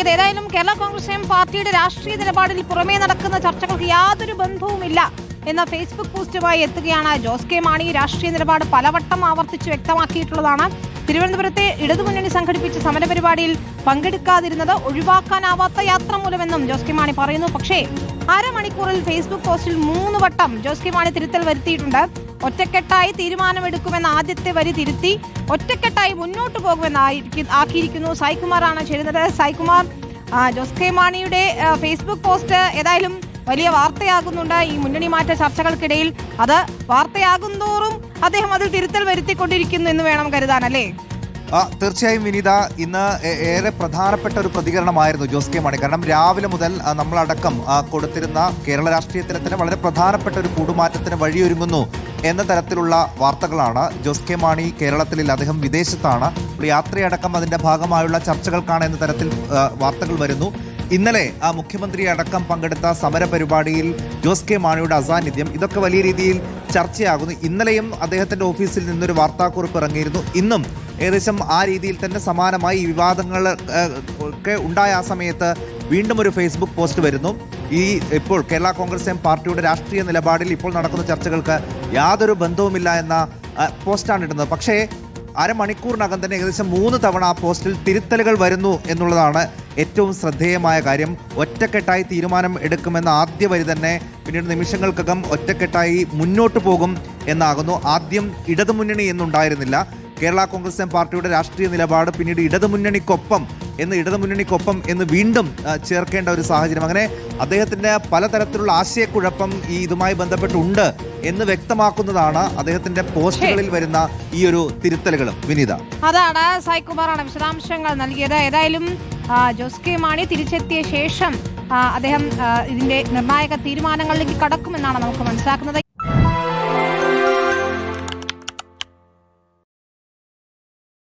ഇത് ഏതായാലും കേരള കോൺഗ്രസ് എം പാർട്ടിയുടെ രാഷ്ട്രീയ നിലപാടിൽ പുറമേ നടക്കുന്ന ചർച്ചകൾക്ക് യാതൊരു ബന്ധവുമില്ല എന്ന ഫേസ്ബുക്ക് പോസ്റ്റുമായി എത്തുകയാണ് ജോസ് കെ മാണി. രാഷ്ട്രീയ നിലപാട് പലവട്ടം ആവർത്തിച്ച് വ്യക്തമാക്കിയിട്ടുള്ളതാണ്. തിരുവനന്തപുരത്തെ ഇടതുമുന്നണി സംഘടിപ്പിച്ച സമരപരിപാടിയിൽ പങ്കെടുക്കാതിരുന്നത് ഒഴിവാക്കാനാവാത്ത യാത്ര മൂലമെന്നും ജോസ് കെ മാണി പറയുന്നു. പക്ഷേ അരമണിക്കൂറിൽ ഫേസ്ബുക്ക് പോസ്റ്റിൽ മൂന്ന് വട്ടം ജോസ് കെ മാണി തിരുത്തൽ വരുത്തിയിട്ടുണ്ട്. ഒറ്റക്കെട്ടായി തീരുമാനമെടുക്കുമെന്ന ആദ്യത്തെ വരി തിരുത്തി ഒറ്റക്കെട്ടായി മുന്നോട്ട് പോകുമെന്ന് ആക്കിയിരിക്കുന്നു സായികുമാറാണ് ചേരുന്നത് സായികുമാർ ജോസ് കെ മാണിയുടെ ഫേസ്ബുക്ക് പോസ്റ്റ് ഏതായാലും വലിയ വാർത്തയാകുന്നുണ്ട് ഈ മുന്നണി മാറ്റ ചർച്ചകൾക്കിടയിൽ. അത് വാർത്തയാകുന്തോറും അദ്ദേഹം അതിൽ തിരുത്തൽ വരുത്തിക്കൊണ്ടിരിക്കുന്നു എന്ന് വേണം ആ, തീർച്ചയായും വിനീത ഇന്ന് ഏറെ പ്രധാനപ്പെട്ട ഒരു പ്രതികരണമായിരുന്നു ജോസ് കെ മാണി. കാരണം രാവിലെ മുതൽ നമ്മളടക്കം കൊടുത്തിരുന്ന കേരള രാഷ്ട്രീയത്തിലെ തന്നെ വളരെ പ്രധാനപ്പെട്ട ഒരു കൂടുമാറ്റത്തിന് വഴിയൊരുങ്ങുന്നു എന്ന തരത്തിലുള്ള വാർത്തകളാണ് ജോസ് കെ മാണി കേരളത്തിൽ അദ്ദേഹം വിദേശത്താണ്. യാത്രയടക്കം അതിന്റെ ഭാഗമായുള്ള ചർച്ചകൾക്കാണ് എന്ന തരത്തിൽ വാർത്തകൾ വരുന്നു. ഇന്നലെ ആ മുഖ്യമന്ത്രി അടക്കം പങ്കെടുത്ത സമര പരിപാടിയിൽ ജോസ് കെ മാണിയുടെ അസാന്നിധ്യം ഇതൊക്കെ വലിയ രീതിയിൽ ചർച്ചയാകുന്നു. ഇന്നലെയും അദ്ദേഹത്തിന്റെ ഓഫീസിൽ നിന്നൊരു വാർത്താക്കുറിപ്പ് ഇറങ്ങിയിരുന്നു. ഇന്നും ഏകദേശം ആ രീതിയിൽ തന്നെ സമാനമായി ഈ വിവാദങ്ങൾ ഒക്കെ ഉണ്ടായ ആ സമയത്ത് വീണ്ടും ഒരു ഫേസ്ബുക്ക് പോസ്റ്റ് വരുന്നു. ഈ ഇപ്പോൾ കേരള കോൺഗ്രസ് എം പാർട്ടിയുടെ രാഷ്ട്രീയ നിലപാടിൽ ഇപ്പോൾ നടക്കുന്ന ചർച്ചകൾക്ക് യാതൊരു ബന്ധവുമില്ല എന്ന പോസ്റ്റാണ് ഇടുന്നത്. പക്ഷേ അരമണിക്കൂറിനകം തന്നെ ഏകദേശം മൂന്ന് തവണ ആ പോസ്റ്റിൽ തിരുത്തലുകൾ വരുന്നു എന്നുള്ളതാണ് ഏറ്റവും ശ്രദ്ധേയമായ കാര്യം. ഒറ്റക്കെട്ടായി തീരുമാനം എടുക്കുമെന്ന ആദ്യ വരി തന്നെ പിന്നീട് നിമിഷങ്ങൾക്കകം ഒറ്റക്കെട്ടായി മുന്നോട്ട് പോകും എന്നാകുന്നു. ആദ്യം ഇടതുമുന്നണി എന്നുണ്ടായിരുന്നില്ല. കേരള കോൺഗ്രസ് എം പാർട്ടിയുടെ രാഷ്ട്രീയ നിലപാട് പിന്നീട് ഇടതുമുന്നണിക്കൊപ്പം എന്ന് ഇടതുമുന്നണിക്കൊപ്പം എന്ന് വീണ്ടും ചേർക്കേണ്ട ഒരു സാഹചര്യം. അങ്ങനെ അദ്ദേഹത്തിന്റെ പലതരത്തിലുള്ള ആശയക്കുഴപ്പം ഈ ഇതുമായി ബന്ധപ്പെട്ടുണ്ട് എന്ന് വ്യക്തമാക്കുന്നതാണ് അദ്ദേഹത്തിന്റെ പോസ്റ്റുകളിൽ വരുന്ന ഈ ഒരു തിരുത്തലുകളും. വിനീത. അതാണ് സായികുമാറാണ് വിശദാംശങ്ങൾ നൽകിയത്. ഏതായാലും ജോസ് കെ മാണി തിരിച്ചെത്തിയ ശേഷം അദ്ദേഹം ഇതിന്റെ നിർണായക തീരുമാനങ്ങളിലേക്ക് കടക്കുമെന്നാണ് നമുക്ക് മനസ്സിലാക്കുന്നത്.